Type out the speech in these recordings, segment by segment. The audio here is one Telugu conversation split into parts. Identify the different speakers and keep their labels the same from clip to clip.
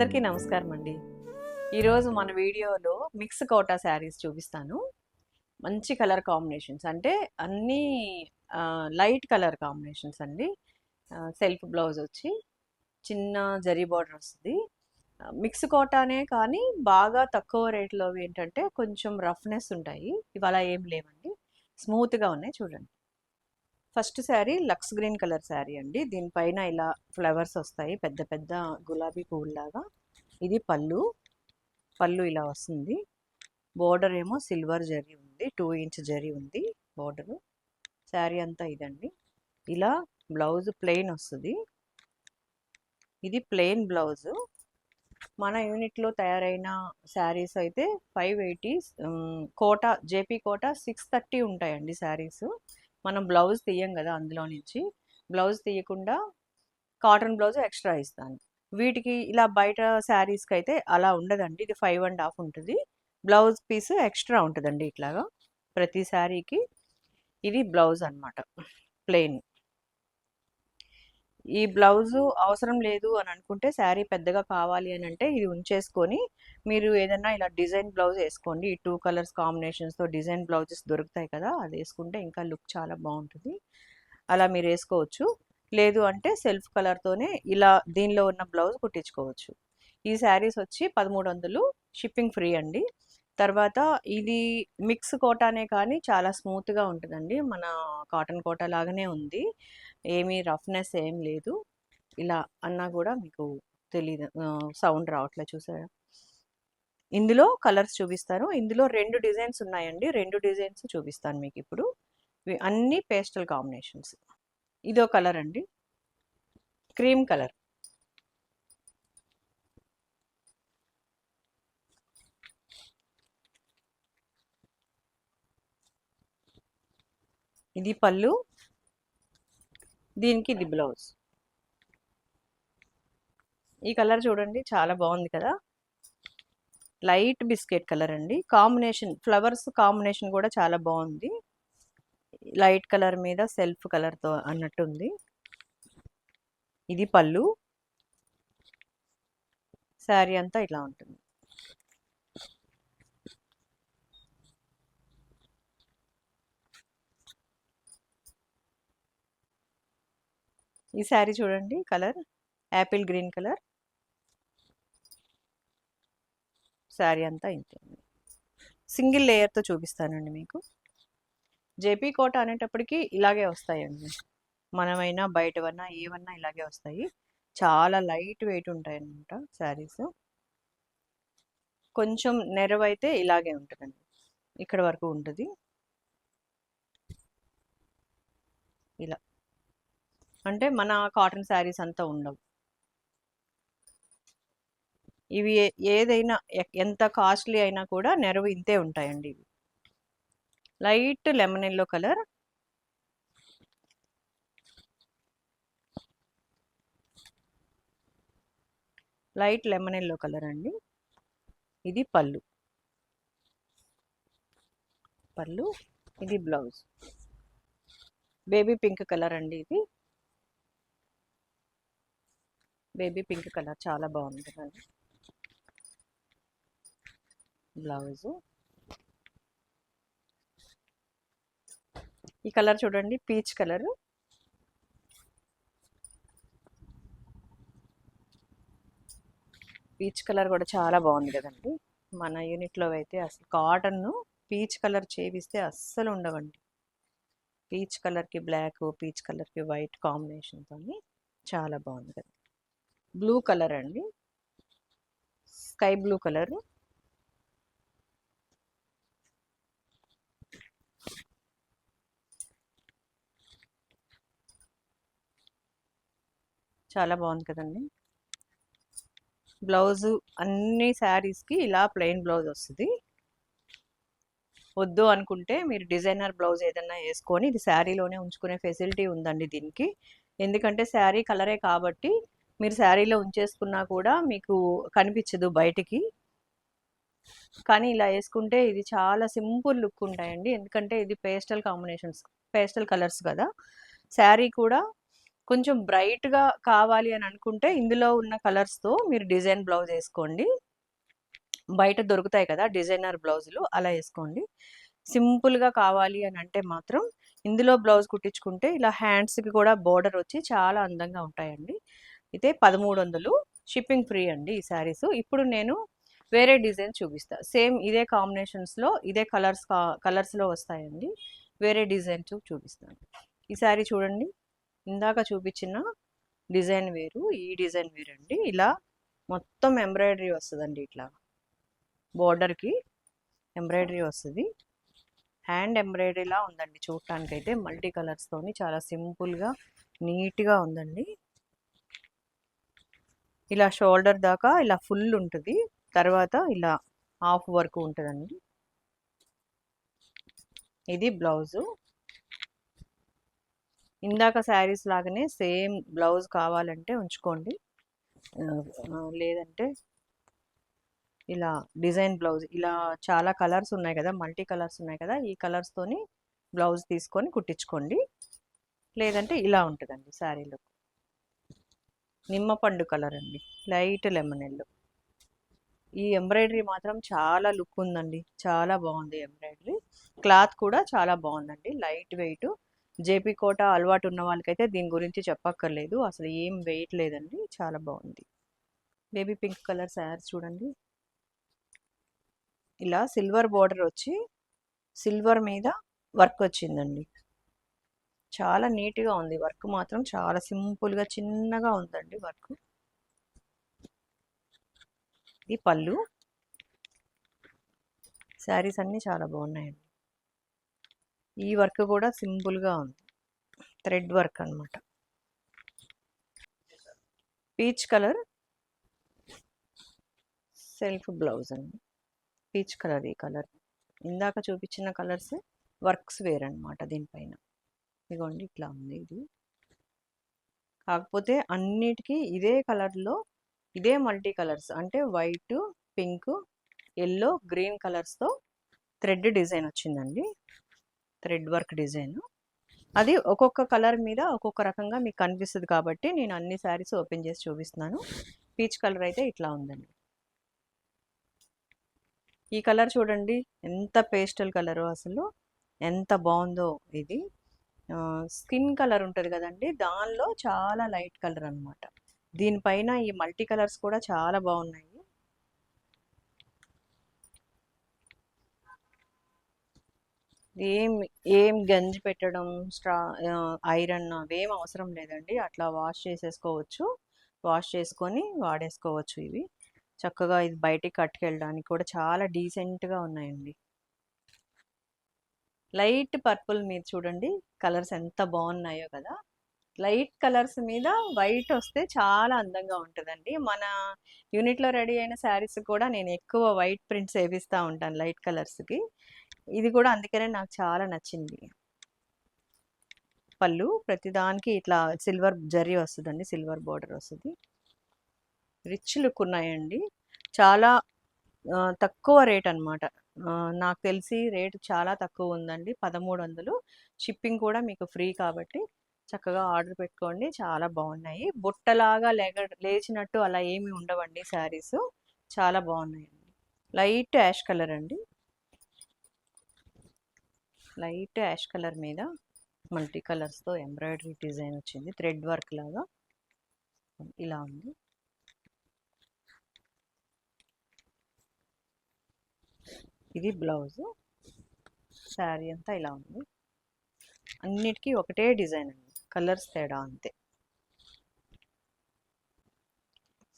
Speaker 1: అందరికీ నమస్కారం అండి ఈరోజు మన వీడియోలో మిక్స్ కోటా శారీస్ చూపిస్తాను. మంచి కలర్ కాంబినేషన్స్ అంటే అన్నీ లైట్ కలర్ కాంబినేషన్స్ అండి. సెల్ఫ్ బ్లౌజ్ వచ్చి చిన్న జరీ బార్డర్ వస్తుంది. మిక్స్ కోటానే కానీ బాగా తక్కువ రేట్లో ఏంటంటే కొంచెం రఫ్నెస్ ఉంటాయి. ఇవాళ ఏం లేవండి. స్మూత్గా ఉన్నాయి చూడండి. First sari Lux green colour sari అండి. దీనిపైన ఇలా ఫ్లవర్స్ వస్తాయి. పెద్ద పెద్ద గులాబీ పువ్వులాగా ఇది పళ్ళు. పళ్ళు ఇలా వస్తుంది. బోర్డర్ ఏమో సిల్వర్ జరీ ఉంది. టూ ఇంచ్ జరీ ఉంది బోర్డరు. శారీ అంతా ఇదండి. ఇలా బ్లౌజ్ ప్లెయిన్ వస్తుంది. ఇది ప్లెయిన్ బ్లౌజు. మన యూనిట్లో తయారైన శారీస్ అయితే five eighty Kota JP Kota six thirty ఉంటాయండి శారీస్. మనం బ్లౌజ్ తీయం కదా అందులో నుంచి. బ్లౌజ్ తీయకుండా కాటన్ బ్లౌజ్ ఎక్స్ట్రా ఇస్తాను. వీటికి ఇలా బయట శారీస్కి అయితే అలా ఉండదండి. ఇది ఫైవ్ అండ్ హాఫ్ ఉంటుంది. బ్లౌజ్ పీస్ ఎక్స్ట్రా ఉంటుందండి ఇట్లాగా ప్రతి శారీకి. ఇది బ్లౌజ్ అనమాట ప్లెయిన్. ఈ బ్లౌజు అవసరం లేదు అని అనుకుంటే శారీ పెద్దగా కావాలి అని అంటే ఇది ఉంచేసుకొని మీరు ఏదైనా ఇలా డిజైన్ బ్లౌజ్ వేసుకోండి. ఈ టూ కలర్స్ కాంబినేషన్స్తో డిజైన్ బ్లౌజెస్ దొరుకుతాయి కదా అది వేసుకుంటే ఇంకా లుక్ చాలా బాగుంటుంది. అలా మీరు వేసుకోవచ్చు. లేదు అంటే సెల్ఫ్ కలర్తోనే ఇలా దీనిలో ఉన్న బ్లౌజ్ కుట్టించుకోవచ్చు. ఈ శారీస్ వచ్చి పదమూడు వందలు షిప్పింగ్ ఫ్రీ అండి. తర్వాత ఇది మిక్స్ కోటానే కానీ చాలా స్మూత్గా ఉంటుందండి. మన కాటన్ కోట లాగానే ఉంది. ఏమీ రఫ్నెస్ ఏం లేదు. ఇలా అన్నా కూడా మీకు తెలియదు సౌండ్ రావట్లే చూసారా? ఇందులో కలర్స్ చూపిస్తాను. ఇందులో రెండు డిజైన్స్ ఉన్నాయండి. రెండు డిజైన్స్ చూపిస్తాను మీకు ఇప్పుడు. అన్ని పేస్టల్ కాంబినేషన్స్. ఇదో కలర్ అండి. Cream colour. ఇది పళ్ళు. దీనికి ఇది బ్లౌజ్. ఈ కలర్ చూడండి చాలా బాగుంది కదా. లైట్ బిస్కెట్ కలర్ అండి. కాంబినేషన్ ఫ్లవర్స్ కాంబినేషన్ కూడా చాలా బాగుంది. లైట్ కలర్ మీద సెల్ఫ్ కలర్తో అన్నట్టుంది. ఇది పళ్ళు. శారీ అంతా ఇలా ఉంటుంది. ఈ శారీ చూడండి colour. Apple green colour. Sari అంతా ఇంతే సింగిల్ లేయర్తో చూపిస్తానండి మీకు. జేపీ కోట అనేటప్పటికి ఇలాగే వస్తాయండి. మనమైనా బయటవన్నా ఏవన్నా ఇలాగే వస్తాయి. చాలా లైట్ వెయిట్ ఉంటాయి అన్నమాట శారీస్ కొంచెం నెరవైతే ఇలాగే ఉంటుందండి. ఇక్కడ వరకు ఉంటుంది. ఇలా. అంటే మన కాటన్ శారీస్ అంతా ఉండవు. ఇవి ఏదైనా ఎంత కాస్ట్లీ అయినా కూడా నెరవు ఇంతే ఉంటాయండి ఇవి. Light lemon yellow colour. Light lemon yellow colour అండి. ఇది పళ్ళు. పళ్ళు ఇది బ్లౌజ్. బేబీ పింక్ కలర్ అండి ఇది. బేబీ పింక్ కలర్ చాలా బాగుంది కదండి బ్లౌజు. ఈ కలర్ చూడండి పీచ్ కలర్. పీచ్ కలర్ కూడా చాలా బాగుంది కదండి. మన యూనిట్లో అయితే అసలు కాటన్ను పీచ్ కలర్ చేపిస్తే అస్సలు ఉండవండి. పీచ్ కలర్కి బ్లాక్ పీచ్ కలర్కి వైట్ కాంబినేషన్తో చాలా బాగుంది కదా బ్లూ కలర్ అండి. Sky blue colour. చాలా బాగుంది కదండి. బ్లౌజు అన్ని శారీస్కి ఇలా ప్లెయిన్ బ్లౌజ్ వస్తుంది. వద్దు అనుకుంటే మీరు డిజైనర్ బ్లౌజ్ ఏదైనా వేసుకొని ఇది శారీలోనే ఉంచుకునే ఫెసిలిటీ ఉందండి దీనికి. ఎందుకంటే శారీ కలరే కాబట్టి మీరు శారీలో ఉంచేసుకున్నా కూడా మీకు కనిపించదు బయటికి కానీ ఇలా వేసుకుంటే ఇది చాలా సింపుల్ లుక్ ఉంటాయండి ఎందుకంటే ఇది పేస్టల్ కాంబినేషన్స్ పేస్టల్ కలర్స్ కదా శారీ కూడా కొంచెం బ్రైట్‌గా కావాలి అని అనుకుంటే ఇందులో ఉన్న కలర్స్‌తో మీరు డిజైన్ బ్లౌజ్ వేసుకోండి బయట దొరుకుతాయి కదా! డిజైనర్ బ్లౌజులు అలా వేసుకోండి సింపుల్‌గా కావాలి అని అంటే మాత్రం ఇందులో బ్లౌజ్ కుట్టించుకుంటే ఇలా హ్యాండ్స్‌కి కూడా బోర్డర్ వచ్చి చాలా అందంగా ఉంటాయండి. అయితే 1300 షిప్పింగ్ ఫ్రీ అండి ఈ శారీస్ ఇప్పుడు నేను వేరే డిజైన్ చూపిస్తా. సేమ్ ఇదే కాంబినేషన్స్‌లో ఇదే కలర్స్ కా కలర్స్‌లో వస్తాయండి. వేరే డిజైన్ చూపిస్తాను. ఈ శారీ చూడండి. ఇందాక చూపించిన డిజైన్ వేరు. ఈ డిజైన్ వేరండి. ఇలా మొత్తం ఎంబ్రాయిడరీ వస్తుందండి ఇట్లా. బోర్డర్‌కి ఎంబ్రాయిడరీ వస్తుంది హ్యాండ్ ఎంబ్రాయిడరీలా ఉందండి చూడటానికైతే మల్టీ కలర్స్‌తోని చాలా సింపుల్‌గా, నీట్‌గా ఉందండి. ఇలా షోల్డర్ దాకా ఇలా ఫుల్ ఉంటుంది తర్వాత ఇలా హాఫ్ వర్క్ ఉంటుందండి ఇది బ్లౌజు. ఇందాక శారీస్ లాగానే సేమ్ బ్లౌజ్ కావాలంటే ఉంచుకోండి. లేదంటే ఇలా డిజైన్ బ్లౌజ్ ఇలా చాలా కలర్స్ ఉన్నాయి కదా! మల్టీ కలర్స్ ఉన్నాయి కదా! ఈ కలర్స్‌తోని బ్లౌజ్ తీసుకొని కుట్టించుకోండి. లేదంటే ఇలా ఉంటుందండి శారీ లుక్. నిమ్మపండు కలర్ అండి. లైట్ లెమన్ ఎల్లో ఈ ఎంబ్రాయిడరీ మాత్రం చాలా లుక్ ఉందండి. చాలా బాగుంది ఎంబ్రాయిడరీ. క్లాత్ కూడా చాలా బాగుందండి. Light weight. జేపీ కోట అలవాటు ఉన్న వాళ్ళకైతే దీని గురించి చెప్పక్కర్లేదు. అసలు ఏం వెయిట్ లేదండి. చాలా బాగుంది. బేబీ పింక్ కలర్ శారీ చూడండి. ఇలా సిల్వర్ బార్డర్ వచ్చి సిల్వర్ మీద వర్క్ వచ్చిందండి. చాలా నీట్‌గా ఉంది. వర్క్ మాత్రం చాలా సింపుల్‌గా చిన్నగా ఉందండి వర్క్. ఇది పళ్ళు. శారీస్ అన్నీ చాలా బాగున్నాయండి. ఈ వర్క్ కూడా సింపుల్‌గా ఉంది. థ్రెడ్ వర్క్ అన్నమాట. పీచ్ కలర్ సెల్ఫ్ బ్లౌజ్ అండి. పీచ్ కలర్ ఈ కలర్. ఇందాక చూపించిన కలర్స్ వర్క్స్ వేరన్నమాట దీనిపైన. ఇదిగోండి ఇట్లా ఉంది ఇది. కాకపోతే అన్నిటికీ ఇదే కలర్‌లో ఇదే మల్టీ కలర్స్ అంటే వైట్, పింక్, ఎల్లో గ్రీన్ కలర్స్‌తో థ్రెడ్ డిజైన్ వచ్చిందండి. Thread work design. అది ఒక్కొక్క కలర్ మీద ఒక్కొక్క రకంగా మీకు కనిపిస్తుంది కాబట్టి నేను అన్ని శారీస్ ఓపెన్ చేసి చూపిస్తున్నాను. పీచ్ కలర్ అయితే ఇట్లా ఉందండి. ఈ కలర్ చూడండి. ఎంత పేస్టల్ కలరు అసలు. ఎంత బాగుందో ఇది. స్కిన్ కలర్ ఉంటుంది కదండి దానిలో చాలా లైట్ కలర్ అన్నమాట. దీనిపైన ఈ మల్టీ కలర్స్ కూడా చాలా బాగున్నాయి. ఏం ఏం గంజి పెట్టడం, స్ట్రా ఐరన్ అవేం అవసరం లేదండి. అట్లా వాష్ చేసేసుకోవచ్చు. వాష్ చేసుకొని వాడేసుకోవచ్చు ఇవి. చక్కగా ఇది బయటికి కట్టుకెళ్ళడానికి కూడా చాలా డీసెంట్‌గా ఉన్నాయండి. లైట్ పర్పుల్ మీద చూడండి. కలర్స్ ఎంత బాగున్నాయో కదా! లైట్ కలర్స్ మీద వైట్ వస్తే చాలా అందంగా ఉంటుందండి మన యూనిట్‌లో రెడీ అయిన శారీస్ కూడా నేను ఎక్కువ వైట్ ప్రింట్స్ వేపిస్తూ ఉంటాను లైట్ కలర్స్‌కి. ఇది కూడా అందుకనే నాకు చాలా నచ్చింది. పళ్ళు ప్రతిదానికి ఇట్లా సిల్వర్ జరీ వస్తుందండి సిల్వర్ బోర్డర్ వస్తుంది రిచ్ లుక్ ఉన్నాయండి. చాలా తక్కువ రేట్ అన్నమాట. నాకు తెలిసి రేటు చాలా తక్కువ ఉందండి. 1300 షిప్పింగ్ కూడా మీకు ఫ్రీ కాబట్టి చక్కగా ఆర్డర్ పెట్టుకోండి. చాలా బాగున్నాయి. బుట్టలాగా లెగ లేచినట్టు అలా ఏమి ఉండవండి శారీస్. చాలా బాగున్నాయండి. లైట్ యాష్ కలర్ అండి. లైట్ యాష్ కలర్ మీద మల్టీ కలర్స్‌తో ఎంబ్రాయిడరీ డిజైన్ వచ్చింది. థ్రెడ్ వర్క్ లాగా. ఇలా ఉంది. ఇది బ్లౌజు. శారీ అంతా ఇలా ఉంది. అన్నిటికీ ఒకటే డిజైన్ అండి. కలర్స్ తేడా అంతే.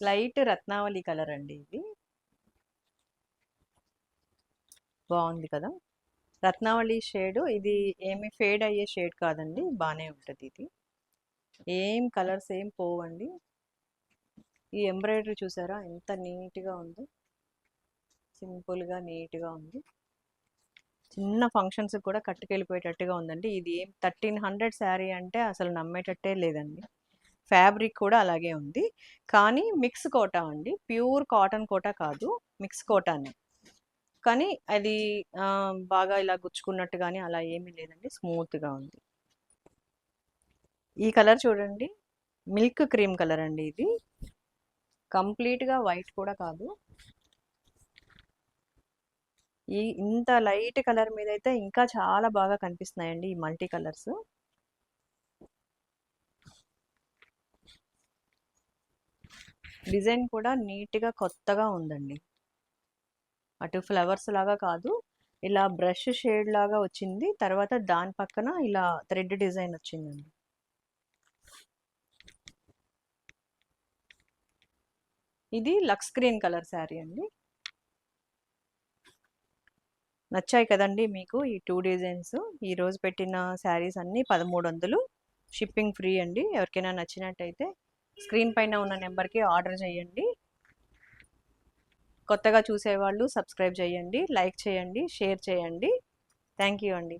Speaker 1: లైట్ రత్నావళి కలర్ అండి ఇది. బాగుంది కదా! రత్నావళి షేడ్ ఇది ఏమి ఫేడ్ అయ్యే షేడ్ కాదండి. బాగానే ఉంటుంది ఇది. ఏం కలర్స్ ఏం పోవండి. ఈ ఎంబ్రాయిడరీ చూసారా ఎంత నీట్‌గా ఉందో. సింపుల్‌గా నీట్‌గా ఉంది. చిన్న ఫంక్షన్స్‌కి కూడా కట్టుకెళ్ళిపోయేటట్టుగా ఉందండి. ఇది ఏం 1300 శారీ అంటే అసలు నమ్మేటట్టే లేదండి. ఫ్యాబ్రిక్ కూడా అలాగే ఉంది. కానీ మిక్స్ కోటా అండి. ప్యూర్ కాటన్ కోటా కాదు. మిక్స్ కోటానే. కానీ అది బాగా ఇలా గుచ్చుకున్నట్టు కానీ అలా ఏమీ లేదండి. స్మూత్‌గా ఉంది. ఈ కలర్ చూడండి మిల్క్ క్రీమ్ కలర్ అండి ఇది కంప్లీట్గా వైట్ కూడా కాదు ఈ ఇంత లైట్ కలర్ మీద అయితే ఇంకా చాలా బాగా కనిపిస్తున్నాయండి ఈ మల్టీ కలర్స్. డిజైన్ కూడా నీట్గా కొత్తగా ఉందండి. అటు ఫ్లవర్స్ లాగా కాదు ఇలా బ్రష్ షేడ్ లాగా వచ్చింది తర్వాత దాని పక్కన ఇలా థ్రెడ్ డిజైన్ వచ్చిందండి. ఇది లక్స్ గ్రీన్ కలర్ శారీ అండి. నచ్చాయి కదండి మీకు ఈ టూ డిజైన్స్. ఈరోజు పెట్టిన శారీస్ అన్నీ పదమూడు వందలు షిప్పింగ్ ఫ్రీ అండి. ఎవరికైనా నచ్చినట్టయితే స్క్రీన్ పైన ఉన్న నెంబర్కి ఆర్డర్ చేయండి. కొత్తగా చూసేవాళ్ళు సబ్స్క్రైబ్ చేయండి లైక్ చేయండి షేర్ చేయండి. థ్యాంక్ యూ అండి.